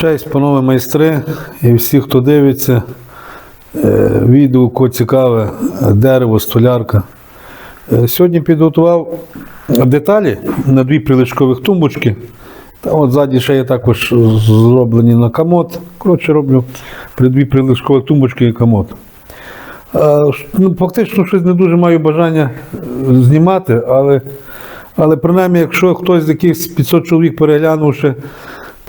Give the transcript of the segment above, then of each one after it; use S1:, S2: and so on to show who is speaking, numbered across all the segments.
S1: Честь, панове майстри і всі, хто дивиться, е, відео, кого цікаве, дерево, столярка. Е, Сьогодні підготував деталі на дві приличкових тумбочки. Та от ззаді ще є також зроблені на комод. Коротше, роблю при дві приличкових тумбочки і комод. Е, Ну, фактично щось не дуже маю бажання знімати, але, але принаймні, якщо хтось з якихось 500 чоловік переглянувши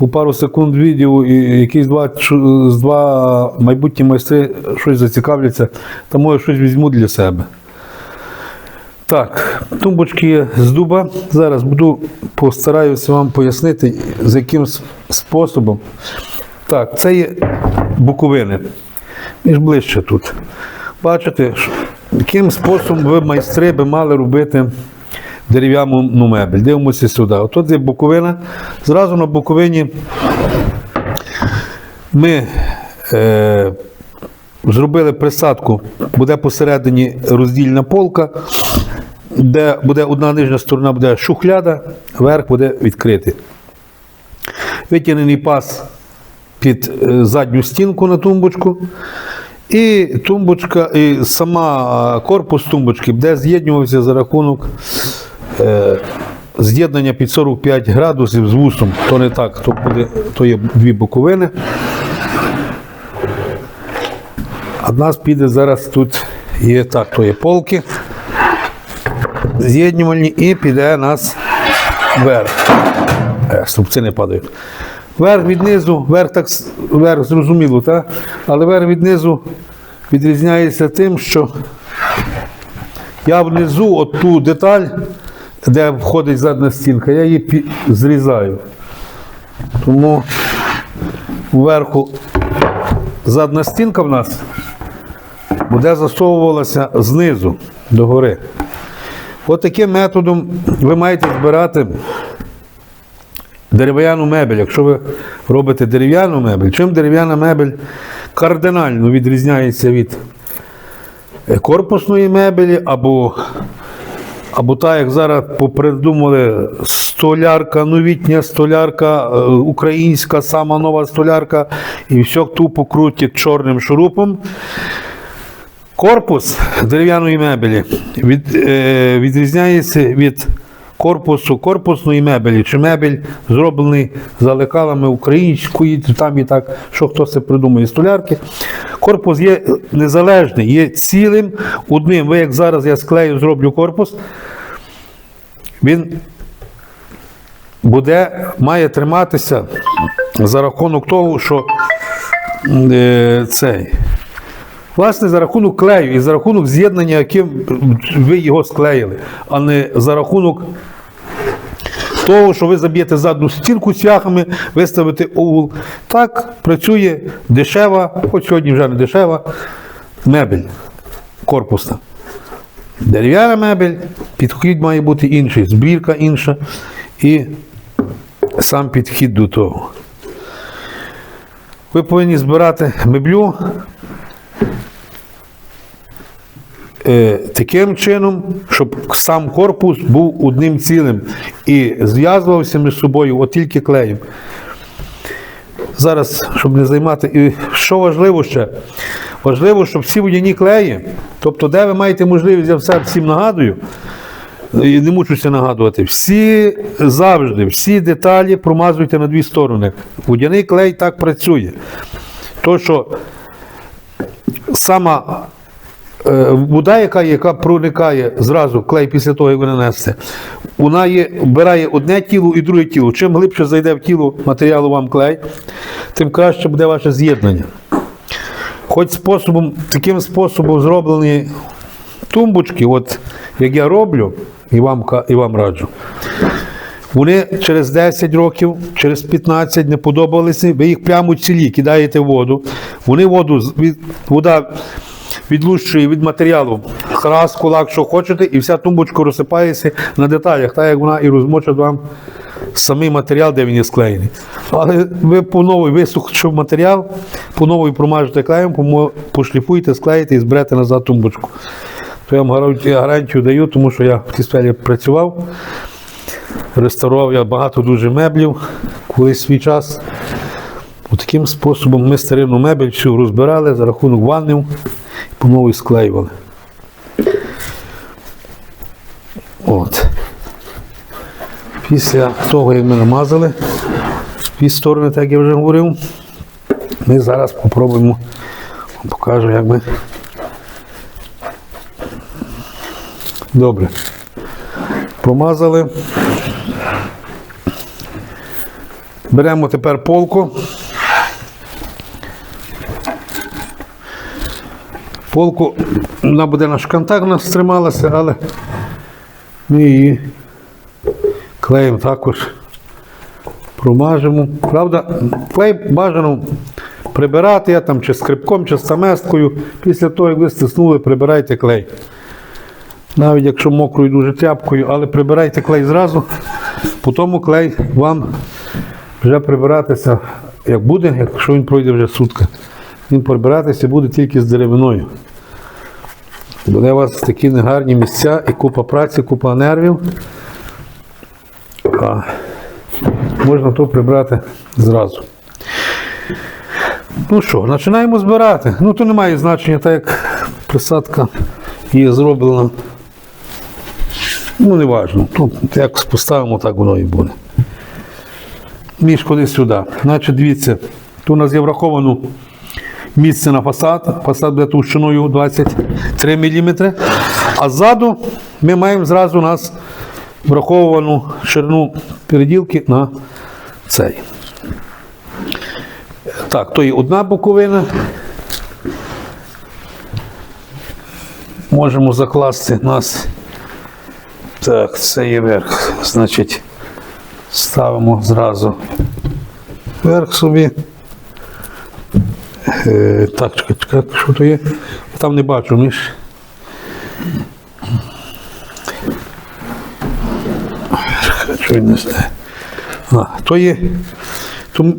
S1: по пару секунд відео і якісь два, два майбутні майстри щось зацікавляться, то може щось візьму для себе. Так, тумбочки з дуба. Зараз буду постараюся вам пояснити, з яким способом. Так, це є буковини. Між ближче тут. Бачите, яким способом ви майстри би мали робити дерев'яну ну, мебель. Дивимося сюди. Отут є буковина. Зразу на буковині ми е, зробили присадку, буде посередині роздільна полка, де буде одна нижня сторона буде шухляда, верх буде відкритий. Витягнений пас під е, задню стінку на тумбочку. І тумбочка, і сама е, корпус тумбочки буде з'єднювався за рахунок з'єднання під 45 градусів з вусом. То не так, то, буде, то є дві боковини. А в нас піде зараз тут є так, то є полки з'єднювальні і піде нас вверх. Е, Струбці не падають. Верх від низу, верх так верх зрозуміло, так? але верх від низу відрізняється тим, що я внизу от ту деталь, де входить задня стінка, я її зрізаю. Тому вверху задня стінка в нас буде засовувалася знизу догори. От таким методом ви маєте збирати дерев'яну мебель. Якщо ви робите дерев'яну мебель, чим дерев'яна мебель кардинально відрізняється від е, корпусної мебелі або, або та, як зараз попридумали, столярка, новітня столярка, е, українська, сама нова столярка, і все тупо крутять чорним шурупом. Корпус дерев'яної мебелі від, е, відрізняється від корпусу корпусної мебелі, чи мебель зроблений за лекалами української, там і так, що хто це придумає столярки. Корпус є незалежний, є цілим, одним. Ви як зараз я склею, зроблю корпус, він буде, має триматися за рахунок того, що е, цей. Власне, за рахунок клею і за рахунок з'єднання, яким ви його склеїли, а не за рахунок того, що ви заб'єте задну стінку цвяхами, виставите оул. Так працює дешева, хоч сьогодні вже не дешева, мебель корпусна. Дерев'яна мебель, підхід має бути інший, збірка інша і сам підхід до того. Ви повинні збирати меблю е, таким чином, щоб сам корпус був одним цілим і зв'язувався між собою от тільки клеєм. Зараз, щоб не займати. І що важливо ще? Важливо, щоб всі водяні клеї, тобто, де ви маєте можливість, я все всім нагадую, і не мучуся нагадувати, всі завжди, всі деталі промазуйте на дві сторони. Водяний клей так працює. То, що сама е, вода, яка, яка проникає зразу клей після того, як ви нанесете, вона є, вбирає одне тіло і друге тіло. Чим глибше зайде в тіло матеріалу вам клей, тим краще буде ваше з'єднання. Хоч способом, таким способом зроблені тумбочки, от як я роблю, і вам, і вам раджу. Вони через 10 років, через 15 не подобалися, ви їх прямо цілі кидаєте в воду. Вони воду, з- відлущує від матеріалу храс, кулак, що хочете, і вся тумбочка розсипається на деталях, так як вона і розмочить вам самий матеріал, де він є склеєний. Але ви по новій висохшив матеріал, по новій промажете клеєм, пошліфуєте, склеїте і зберете назад тумбочку. То я вам гарантію, гарантію даю, тому що я в цій сфері працював. Реставрував я багато дуже меблів колись свій час. Таким способом ми старинну мебель всю розбирали за рахунок ваннів і по новій склеювали. От. Після того, як ми намазали дві сторони, так я вже говорив, ми зараз спробуємо, вам покажу, як ми. Добре. Помазали. Беремо тепер полку. Полку, вона буде на шкантах у нас трималася, але ми її клеєм також промажемо. Правда, клей бажано прибирати я там чи скрипком, чи стаместкою. Після того, як ви стиснули, прибирайте клей. Навіть якщо мокрою дуже тряпкою, але прибирайте клей зразу, по тому клей вам вже прибиратися, як буде, якщо він пройде вже сутка. Він прибиратися буде тільки з деревиною. Буде у вас такі негарні місця і купа праці, купа нервів. А можна то прибрати зразу. Ну що, починаємо збирати. Ну, то немає значення, так як присадка є зроблена. Ну, не важливо. Тут як поставимо, так воно і буде. Між куди сюди. Значить, дивіться, тут у нас є враховано місце на фасад. Фасад буде товщиною 23 мм. А ззаду ми маємо зразу у нас враховану ширину переділки на цей. Так, то є одна боковина. Можемо закласти нас. Так, це є верх. Значить, ставимо зразу верх собі. Е, так, чекай, чекай, що то є? Там не бачу, між. Що він не знає. А, то є. То м-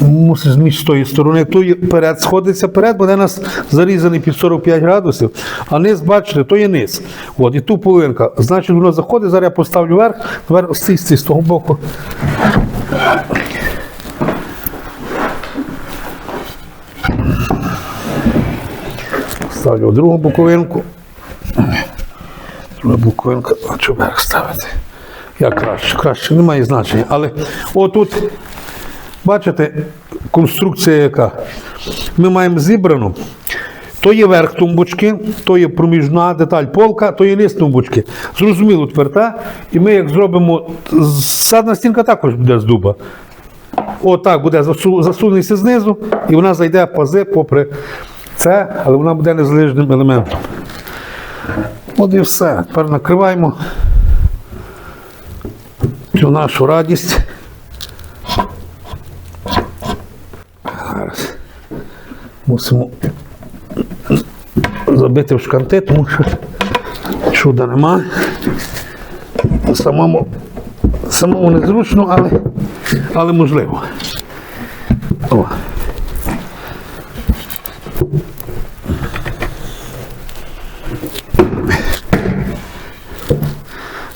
S1: мусиш з тої сторони. То є перед сходиться перед, буде у нас зарізаний під 45 градусів, а низ, бачите, то є низ. От, і ту половинка. Значить, воно заходить, зараз я поставлю вверх, тепер з з того боку. Ставлю другу боковинку. Друга боковинка, а що ставити? Як краще, краще, немає значення. Але отут, бачите, конструкція яка. Ми маємо зібрану. То є верх тумбочки, то є проміжна деталь полка, то є низ тумбочки. Зрозуміло тепер, та? І ми як зробимо, задна стінка також буде з дуба. Отак буде засу- засунутися знизу, і вона зайде пази попри це, але вона буде незалежним елементом. От і все. Тепер накриваємо цю нашу радість. Зараз мусимо забити в шканти, тому що чуда нема. Самому, самому незручно, але, але можливо. О.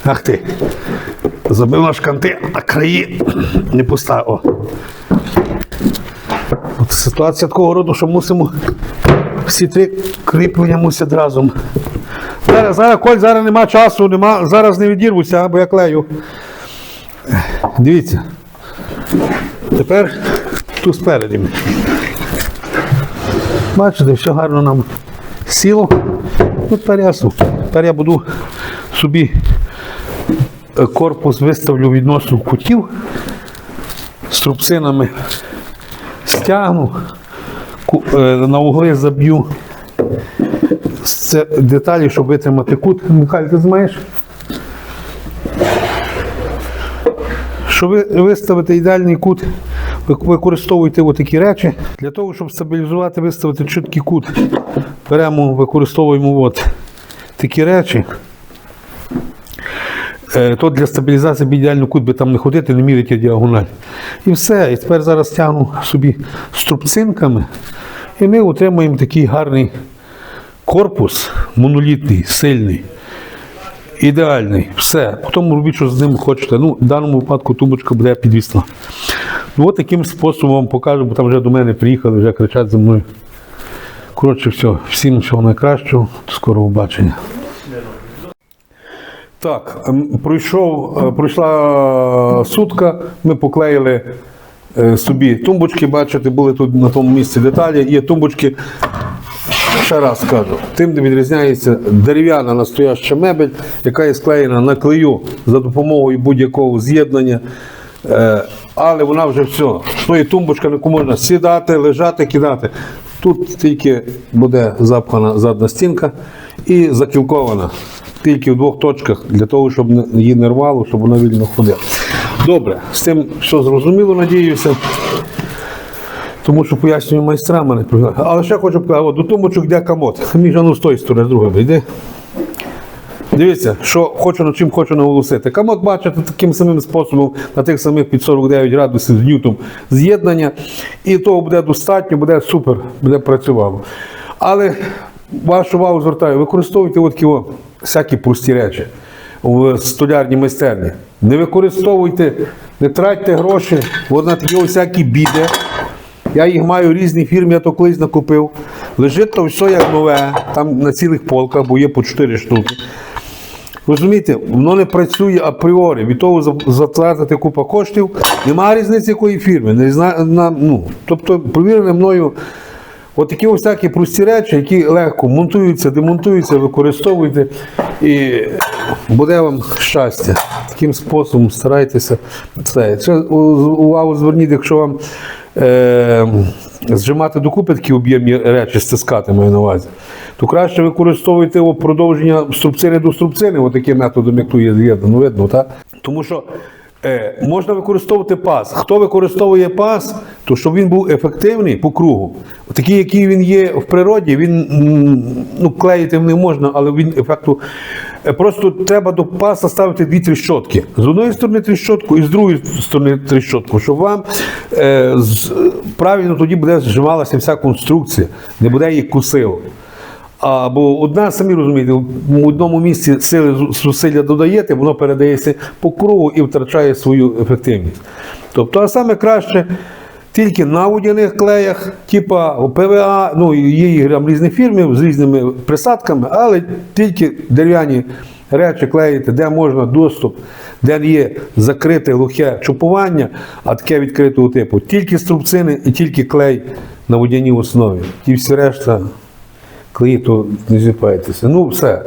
S1: Ах ти. Забив на шканти, а краї не поставив. От ситуація такого роду, що мусимо всі три кріплення мусять разом. Зараз, зараз, Коль, зараз нема часу, нема, зараз не відірвуся, бо я клею. Дивіться. Тепер тут спереді. Бачите, все гарно нам сіло. Тепер я, тепер я буду собі корпус виставлю відносно кутів з трубцинами стягну, е, на угли заб'ю деталі, щоб витримати кут. Михайло, ти знаєш? Щоб виставити ідеальний кут, використовуйте отакі речі. Для того, щоб стабілізувати, виставити чіткий кут, беремо, використовуємо от такі речі. Е, То для стабілізації б ідеально кут би там не ходити, не міряти діагональ. І все. І тепер зараз тягну собі струбцинками, і ми отримуємо такий гарний корпус, монолітний, сильний, ідеальний. Все. Потім робіть, що з ним хочете. Ну, в даному випадку тумбочка буде підвісна. Ну, от таким способом вам покажу, бо там вже до мене приїхали, вже кричать за мною. Коротше, все, всім всього найкращого, до скорого побачення. Так, ем, пройшов, е, пройшла сутка, ми поклеїли е, собі тумбочки, бачите, були тут на тому місці деталі. Є тумбочки, ще раз скажу, тим, де відрізняється дерев'яна настояща мебель, яка є склеєна на клею за допомогою будь-якого з'єднання. Е, Але вона вже все. Стоїть тумбочка, на яку можна сідати, лежати, кидати. Тут тільки буде запхана задна стінка і закілкована. Тільки в двох точках для того, щоб її не рвало, щоб вона вільно ходила. Добре, з тим, що зрозуміло, надіюся. Тому що пояснюю майстрам мене. Але ще хочу показати, до тумбочок йде комод. Між ну з тої сторони, з другої йде. Дивіться, що хочу над чим хочу наголосити. Комод бачите таким самим способом на тих самих під 49 градусів з ньютом з'єднання, і того буде достатньо, буде супер, буде працювало. Але вашу увагу звертаю, використовуйте от такі о, всякі прості речі в столярній майстерні. Не використовуйте, не тратьте гроші, от на такі всякі біди. Я їх маю різні фірми, я то колись накупив. Лежить то все як нове, там на цілих полках, бо є по 4 штуки. Розумієте, воно не працює апріорі. Від того затратити купа коштів. Немає різниці якої фірми. Не зна, на, ну, тобто, провірене мною, от такі ось такі прості речі, які легко монтуються, демонтуються, використовуйте, і буде вам щастя. Таким способом старайтеся. Це. Увагу зверніть, якщо вам е, зжимати докупи такі об'ємні речі, стискати маю на увазі, то краще використовуйте його продовження струбцини до струбцини, отаким методом, як тут є з'єднано, видно, так? Тому що е, можна використовувати пас. Хто використовує пас, то щоб він був ефективний по кругу. Такий, який він є в природі, він ну, клеїти не можна, але він ефекту. е, Просто треба до паса ставити дві тріщотки. З одної сторони тріщотку і з другої сторони тріщотку, щоб вам е, правильно тоді буде зжималася вся конструкція, не буде її кусило. Або одна, самі розумієте, в одному місці сили зусилля додаєте, воно передається по кругу і втрачає свою ефективність. Тобто, а саме краще тільки на водяних клеях, типа ПВА, ну є там різні фірми з різними присадками, але тільки дерев'яні речі клеїти, де можна доступ, де є закрите глухе чупування, а таке відкритого типу. Тільки струбцини і тільки клей на водяній основі. Ті всі решта клеї, то не зіпайтеся. Ну, все.